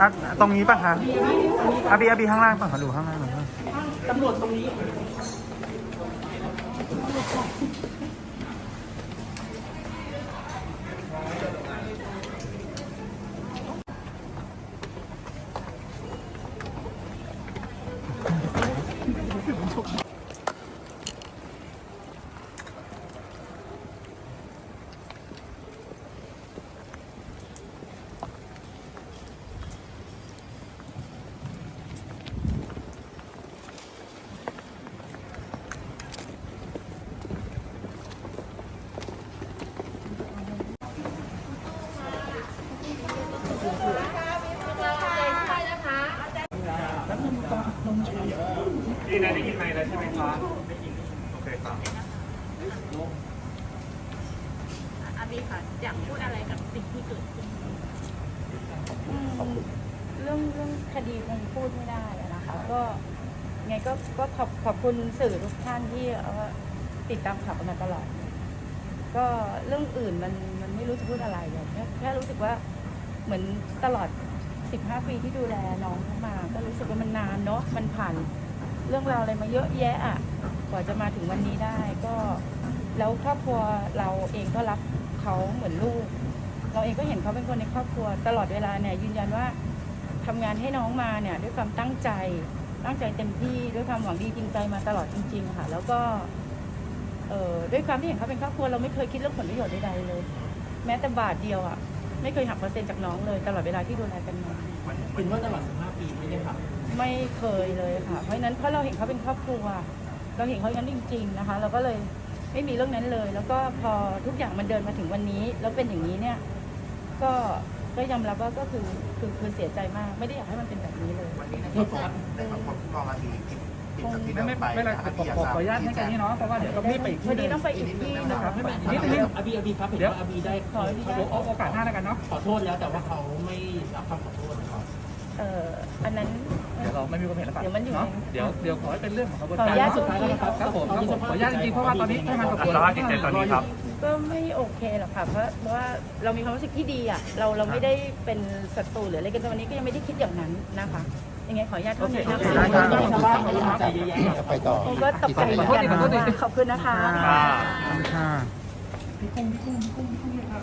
อะตรงนี้ป่ะคะอาบีอาบีข้างล่างป่ะขอดูข้างล่างหน่อยครับตำรวจตรงนี้ นี่นะได้ยินไหมแล้วใช่ไหมคะได้ยินโอเคครับอาบีค่ะอยากพูดอะไรกับสิ่งที่เกิดขึ้นเรื่องเรื่องคดีคงพูดไม่ได้อะนะคะ ก็ไงก็ก็ขอบขอบคุณสื่อทุกท่านที่เอ่อติดตามข่าวกันมาตลอด ก็เรื่องอื่นมันมันไม่รู้จะพูดอะไรเลยแค่แค่รู้สึกว่าเหมือนตลอด 15 ปีที่ดูแลน้องมา ก็รู้สึกว่ามันนานเนาะมันผ่านเรื่องราวอะไรมาเยอะแยะอะกว่าจะมาถึงวันนี้ได้ก็แล้วครอบครัวเราเองก็รักเขาเหมือนลูก เราเองก็เห็นเขาเป็นคนในครอบครัว ตลอดเวลาเนี่ยยืนยันว่าทำงานให้น้องมาเนี่ยด้วยความตั้งใจ ตั้งใจเต็มที่ด้วยความหวังดีจริงใจมาตลอดจริง ๆ ค่ะ แล้วก็เอ่อด้วยความที่เห็นเขาเป็นครอบครัวเราไม่เคยคิดเรื่องผลประโยชน์ใดๆเลย แม้แต่บาทเดียวอะ ไม่เคยหักเปอร์เซ็นต์จากน้องเลยตลอดเวลาที่ดูแลกันมาเป็นว่าตลอด15ปีไม่ได้ค่ะไม่เคยเลยค่ะ เพราะฉะนั้นเพราะเราเห็นเขาเป็นครอบครัว เราเห็นเขาอย่างนั้นจริง ๆนะคะ เราก็เลยไม่มีเรื่องนั้นเลย แล้วก็พอทุกอย่างมันเดินมาถึงวันนี้ แล้วเป็นอย่างนี้เนี่ย ก็ก็ยอมรับว่าก็คือคือคือเสียใจมาก ไม่ได้อยากให้มันเป็นแบบนี้เลยวันนี้ในส่วนของในส่วนของกองอาดี กิจกิจที่ไม่เราไม่ไปไม่เป็นไรนะครับขอขอขออนุญาตให้แค่นี้เนาะเพราะว่าเดี๋ยวต้องรีบไปอีกวัที่นหนึนี้งต้องไปอีกที่นะครับไม่เป็นไรนิดนึงอาบีอาบีครับเห็นว่าอาบีได้ขออนุญาตโอโอกาสหน้าแล้วกันเนาะขอโทษแล้วแต่ว่าเขาไม่รับคำขอโทษนะครับ เอ่ออันนั้น เดี๋ยวเราไม่มีความเห็นแล้วกันเดี๋ยวมันอยู่ เนาะในเดี๋ยวเดี๋ยวขอให้เป็นเรื่องของกระบวนขออการนุญาต สุดท้ายแล้วนะครับครับผมครับผมขออนุญาตจริงๆเพราะว่าตอนนี้ให้มันกับตัวสภาพจิตใจตอนนี้ครับ ก็ไม่โอเคหรอกค่ะเพราะเพราะว่าเรามีความรู้สึกที่ดีอะเราเราไม่ได้เป็นศัตรูหรืออะไรกันแต่วันนี้ก็ยังไม่ได้คิดอย่างนั้นนะคะยังไงขออนุญาตโอเท่าเคนี้โอนะเคคะได้ครับชาวบ้านเขายังใจเยอะแยะไปต่อผมก็ตกใจเหมือนกันขอโทษทีขอโทษทีขอบคุณนะคะค่ะขอบคุณค่ะ พี่กุ้งพี่กุ้งพี่กุ้งพี่กุ้งเนี่ยครับ